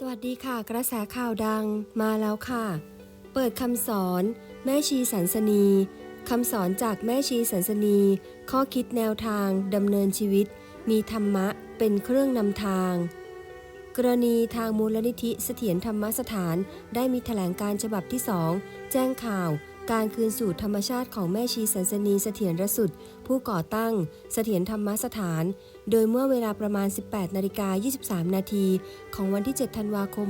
สวัสดีค่ะ กระแสข่าวดังมาแล้วค่ะ เปิดคำสอน แม่ชีสันสนีคำสอนจากแม่ชีสันสนี ข้อคิดแนวทางดำเนินชีวิต มีธรรมะเป็นเครื่องนำทาง กรณีทางมูลนิธิเสถียรธรรมสถาน ได้มีแถลงการฉบับที่สองแจ้งข่าว การคืนสู่ธรรมชาติของแม่ชีสันสนีเสถียรสุดผู้ก่อตั้ง เสถียรธรรมสถาน โดยเมื่อเวลาประมาณ 18นาฬิกา23 นาทีของวันที่ 7 ธันวาคม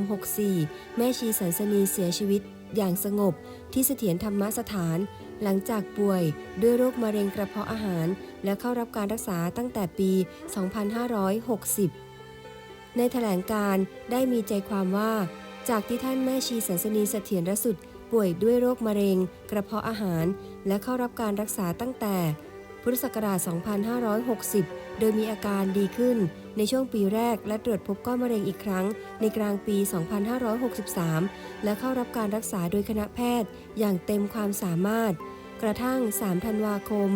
64 แม่ชีสันสนีเสียชีวิตอย่างสงบที่เสถียรธรรมสถาน หลังจากป่วยด้วยโรคมะเร็งกระเพาะอาหาร และเข้ารับการรักษาตั้งแต่ปี 2560 ในแถลงการได้มีใจความว่า จากที่ท่านแม่ชีสันสนีเสถียรสุด ป่วยด้วยโรคมะเร็ง กระเพาะอาหาร และเข้ารับการรักษาตั้งแต่ พุทธศักราช 2560 โดยมีอาการดีขึ้นในช่วงปีแรกและตรวจพบก้อนมะเร็งอีกครั้ง ในกลางปี 2563 และเข้ารับการรักษาโดยคณะแพทย์ อย่างเต็มความสามารถ กระทั่ง 3 ธันวาคม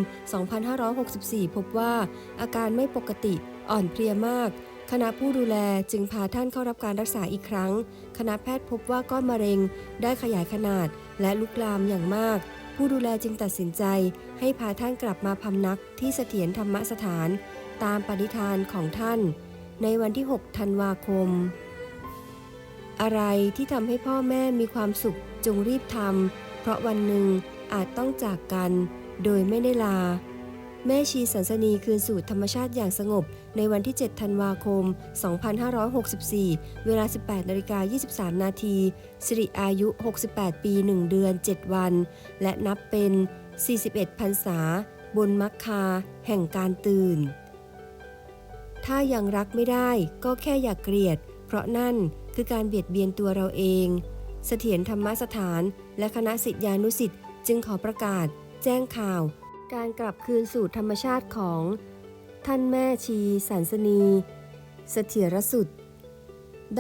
2564 พบว่า อาการไม่ปกติอ่อนเพลียมาก คณะผู้ดูแลจึงพาท่านเข้ารับการรักษาอีกครั้ง คณะแพทย์พบว่าก้อนมะเร็งได้ขยายขนาดและลุกลามอย่างมาก ผู้ดูแลจึงตัดสินใจ ให้พาท่านกลับมาพำนักที่เสถียรธรรมสถาน ตามปณิธานของท่าน ในวันที่ 6 ธันวาคม อะไรที่ทำให้พ่อแม่มีความสุขจงรีบทำเพราะวันหนึ่งอาจต้องจากกัน โดยไม่ได้ลา แม่ชีสันสนีคืนสู่ธรรมชาติอย่างสงบ ในวันที่ 7 ธันวาคม 2564 เวลา 18นาฬิกา23 นาทีสิริอายุ 68 ปี 1 เดือน 7 วัน และนับเป็น 41พรรษา บนมักคา แห่งการตื่น ถ้ายังรักไม่ได้ก็แค่อย่ากเกลียด เพราะนั่นคือการเบียดเบียนตัวเราเอง เสถียรธรรมสถานและคณะสิทธิานุสิทธิ์จึงขอประกาศ แจ้งข่าว การกลับคืนสู่ธรรมชาติของ ท่านแม่ชีสันสนีเสถียรสุด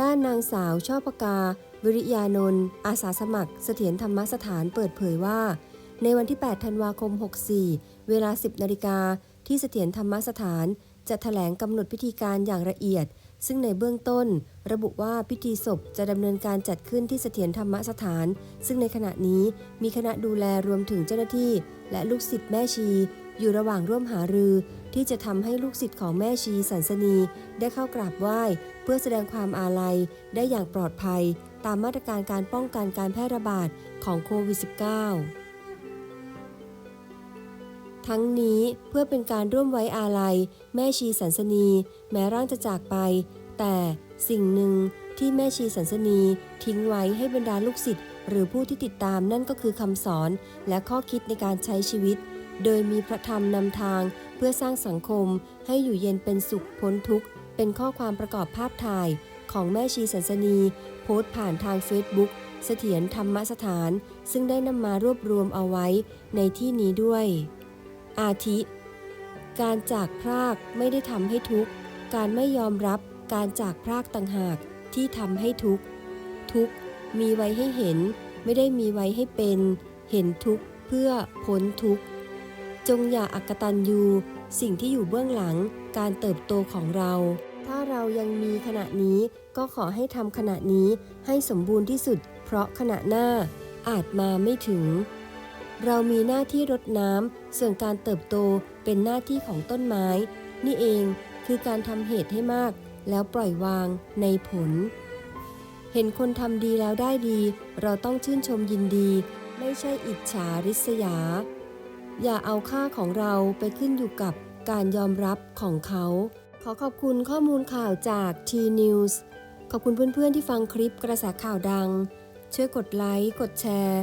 ด้านนางสาวช่อปกา วิริยานนท์อาสาสมัคร เสถียรธรรมสถานเปิดเผยว่า ในวันที่ 8 ธันวาคม 64 เวลา 10 นาฬิกาที่เสถียรธรรมสถานจะแถลงกำหนดพิธีการอย่างละเอียด ซึ่งในเบื้องต้น ระบุว่าพิธีศพจะดำเนินการจัดขึ้นที่เสถียรธรรมสถาน ซึ่งในขณะนี้มีคณะดูแลรวมถึงเจ้าหน้าที่ และลูกศิษย์แม่ชี อยู่ระหว่างร่วมหารือ ที่จะทำให้ลูกศิษย์ของแม่ชีสันสนี ได้เข้ากราบไหว้ เพื่อแสดงความอาลัย ได้อย่างปลอดภัย ตามมาตรการการป้องกันการแพร่ระบาดของโควิด -19 ทั้งนี้เพื่อเป็นการร่วมไว้อาลัย แม่ชีสันสนี แม้ร่างจะจากไป แต่สิ่งหนึ่งที่แม่ชีสันสนี ทิ้งไว้ให้บรรดาลูกศิษย์หรือผู้ที่ติดตามนั่นก็คือคำสอนและข้อคิดในการใช้ชีวิต โดยมีพระธรรมนำทาง เพื่อสร้างสังคม ให้อยู่เย็นเป็นสุขพ้นทุกข์ เป็นข้อความประกอบภาพถ่าย ของแม่ชีสันสนี โพสต์ผ่านทางเฟซบุ๊กเสถียรธรรมสถาน ซึ่งได้นำมารวบรวมเอาไว้ในที่นี้ด้วย อาทิ การจากพรากไม่ได้ทำให้ทุกข์ การไม่ยอมรับการจากพรากต่างหากที่ทำให้ทุกข์ ทุกข์มีไว้ให้เห็น ไม่ได้มีไว้ให้เป็น เห็นทุกข์เพื่อพ้นทุกข์ จงอย่าอักตันยูสิ่งที่อยู่เบื้องหลังการเติบโตของเรา ถ้าเรายังมีขณะนี้ก็ขอให้ทำขณะนี้ให้สมบูรณ์ที่สุด เพราะขณะหน้าอาจมาไม่ถึง เรามีหน้าที่รดน้ำส่วนการเติบโตเป็นหน้าที่ของต้นไม้ นี่เองคือการทำเหตุให้มาก แล้วปล่อยวางในผล เห็นคนทำดีแล้วได้ดี เราต้องชื่นชมยินดี ไม่ใช่อิจฉาริษยา อย่าเอาค่าของเราไปขึ้นอยู่กับการยอมรับของเขา ขอขอบคุณข้อมูลข่าวจาก T News ขอบคุณเพื่อนๆที่ฟังคลิปกระแสข่าวดัง ช่วยกดไลค์ กดแชร์